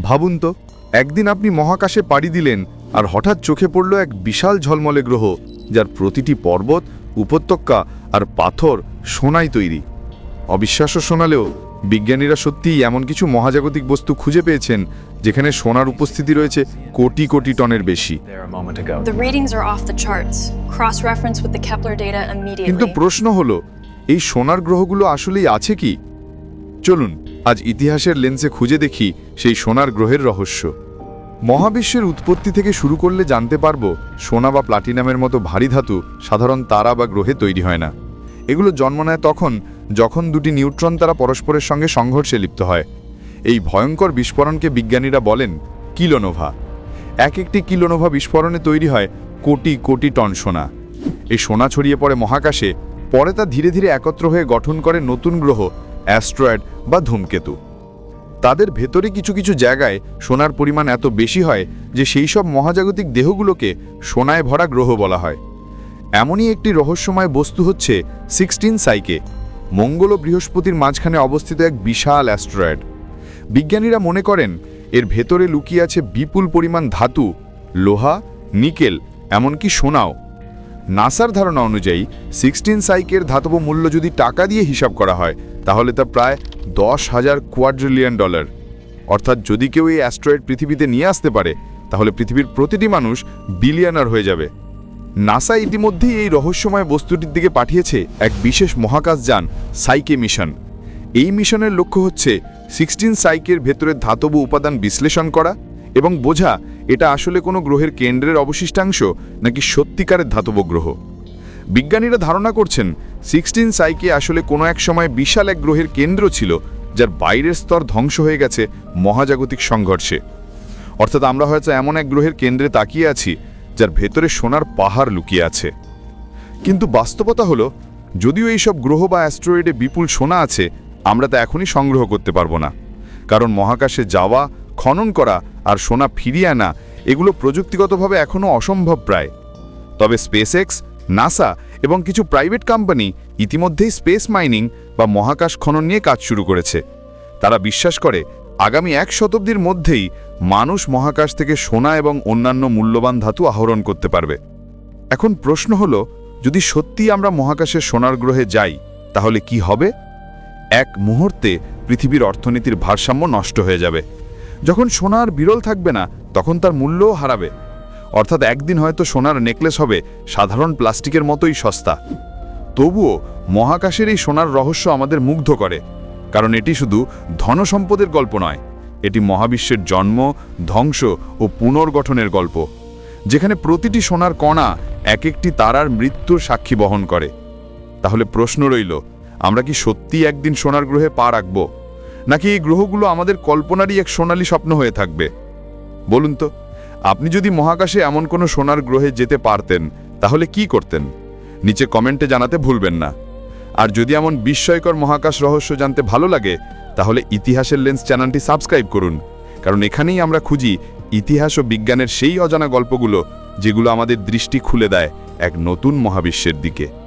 ভাবুন তো একদিন আপনি মহাকাশে পাড়ি দিলেন আর হঠাৎ চোখে পড়ল এক বিশাল ঝলমলে গ্রহ যার প্রতিটি পর্বত উপত্যকা আর পাথর সোনাই তৈরি। অবিশ্বাস্য শোনালেও বিজ্ঞানীরা সত্যিই এমন কিছু মহাজাগতিক বস্তু খুঁজে পেয়েছেন যেখানে সোনার উপস্থিতি রয়েছে কোটি কোটি টনের বেশি। কিন্তু প্রশ্ন হলো এই সোনার গ্রহগুলো আসলেই আছে কি? চলুন আজ ইতিহাসের লেন্সে খুঁজে দেখি সেই সোনার গ্রহের রহস্য। মহাবিশ্বের উৎপত্তি থেকে শুরু করলে জানতে পারব সোনা বা প্লাটিনামের মতো ভারী ধাতু সাধারণ তারা বা গ্রহে তৈরি হয় না। এগুলো জন্ম নেয় তখন, যখন দুটি নিউট্রন তারা পরস্পরের সঙ্গে সংঘর্ষে লিপ্ত হয়। এই ভয়ঙ্কর বিস্ফোরণকে বিজ্ঞানীরা বলেন কিলোনোভা। এক একটি কিলোনোভা বিস্ফোরণে তৈরি হয় কোটি কোটি টন সোনা। এই সোনা ছড়িয়ে পড়ে মহাকাশে, পরে তা ধীরে ধীরে একত্র হয়ে গঠন করে নতুন গ্রহ অ্যাস্ট্রয়েড বা ধূমকেতু। তাদের ভেতরে কিছু কিছু জায়গায় সোনার পরিমাণ এত বেশি হয় যে সেই সব মহাজাগতিক দেহগুলোকে সোনায় ভরা গ্রহ বলা হয়। এমনই একটি রহস্যময় বস্তু হচ্ছে সিক্সটিন সাইকে, মঙ্গল ও বৃহস্পতির মাঝখানে অবস্থিত এক বিশাল অ্যাস্ট্রয়েড। বিজ্ঞানীরা মনে করেন, এর ভেতরে লুকিয়ে আছে বিপুল পরিমাণ ধাতু, লোহা, নিকেল, এমনকি সোনাও। নাসার ধারণা অনুযায়ী, সিক্সটিন সাইকের ধাতব মূল্য যদি টাকা দিয়ে হিসাব করা হয় তাহলে তা প্রায় দশ হাজার কোয়াড্রিলিয়ন ডলার অর্থাৎ যদি কেউ এই অ্যাস্ট্রয়েড পৃথিবীতে নিয়ে আসতে পারে, তাহলে পৃথিবীর প্রতিটি মানুষ বিলিয়নার হয়ে যাবে। নাসা ইতিমধ্যেই এই রহস্যময় বস্তুটির দিকে পাঠিয়েছে এক বিশেষ মহাকাশযান সাইকে মিশন এই মিশনের লক্ষ্য হচ্ছে সিক্সটিন সাইকের ভেতরের ধাতব উপাদান বিশ্লেষণ করা এবং বোঝা এটা আসলে কোনো গ্রহের কেন্দ্রের অবশিষ্টাংশ নাকি সত্যিকারের ধাতব গ্রহ। বিজ্ঞানীরা ধারণা করছেন সিক্সটিন সাইকে আসলে কোনো এক সময় বিশাল এক গ্রহের কেন্দ্র ছিল, যার বাইরের স্তর ধ্বংস হয়ে গেছে মহাজাগতিক সংঘর্ষে। অর্থাৎ আমরা হয়তো এমন এক গ্রহের কেন্দ্রে তাকিয়ে আছি, যার ভেতরে সোনার পাহাড় লুকিয়ে আছে। কিন্তু বাস্তবতা হলো, যদিও এইসব গ্রহ বা অ্যাস্ট্রয়েডে বিপুল সোনা আছে, আমরা তা এখনই সংগ্রহ করতে পারব না। কারণ মহাকাশে যাওয়া, খনন করা আর সোনা ফিরিয়ে আনা, এগুলো প্রযুক্তিগতভাবে এখনও অসম্ভব প্রায়। তবে স্পেসএক্স নাসা এবং কিছু প্রাইভেট কোম্পানি ইতিমধ্যেই স্পেস মাইনিং বা মহাকাশ খনন নিয়ে কাজ শুরু করেছে। তারা বিশ্বাস করে, আগামী এক শতাব্দীর মধ্যেই মানুষ মহাকাশ থেকে সোনা এবং অন্যান্য মূল্যবান ধাতু আহরণ করতে পারবে। এখন প্রশ্ন হলো, যদি সত্যি আমরা মহাকাশের সোনার গ্রহে যাই, তাহলে কি হবে? এক মুহূর্তে পৃথিবীর অর্থনীতির ভারসাম্য নষ্ট হয়ে যাবে। যখন সোনার বিরল থাকবে না, তখন তার মূল্যও হারাবে। অর্থাৎ একদিন হয়তো সোনার নেকলেস হবে, সাধারণ প্লাস্টিকের মতোই সস্তা। তবুও মহাকাশের এই সোনার রহস্য আমাদের মুগ্ধ করে, কারণ এটি শুধু ধনসম্পদের গল্প নয়, এটি মহাবিশ্বের জন্ম, ধ্বংস ও পুনর্গঠনের গল্প, যেখানে প্রতিটি সোনার কণা এক একটি তারার মৃত্যুর সাক্ষী বহন করে। তাহলে প্রশ্ন রইল, আমরা কি সত্যি একদিন সোনার গ্রহে পা রাখব, নাকি এই গ্রহগুলো আমাদের কল্পনারই এক সোনালী স্বপ্ন হয়ে থাকবে? বলুন তো। আপনি যদি মহাকাশে এমন কোনো সোনার গ্রহে যেতে পারতেন, তাহলে কি করতেন? নিচে কমেন্টে জানাতে ভুলবেন না। আর যদি এমন বিস্ময়কর মহাকাশ রহস্য জানতে ভালো লাগে, তাহলে ইতিহাসের লেন্স চ্যানেলটি সাবস্ক্রাইব করুন। কারণ এখানেই আমরা খুঁজি ইতিহাস ও বিজ্ঞানের সেই অজানা গল্পগুলো, যেগুলো আমাদের দৃষ্টি খুলে দেয় এক নতুন মহাবিশ্বের দিকে।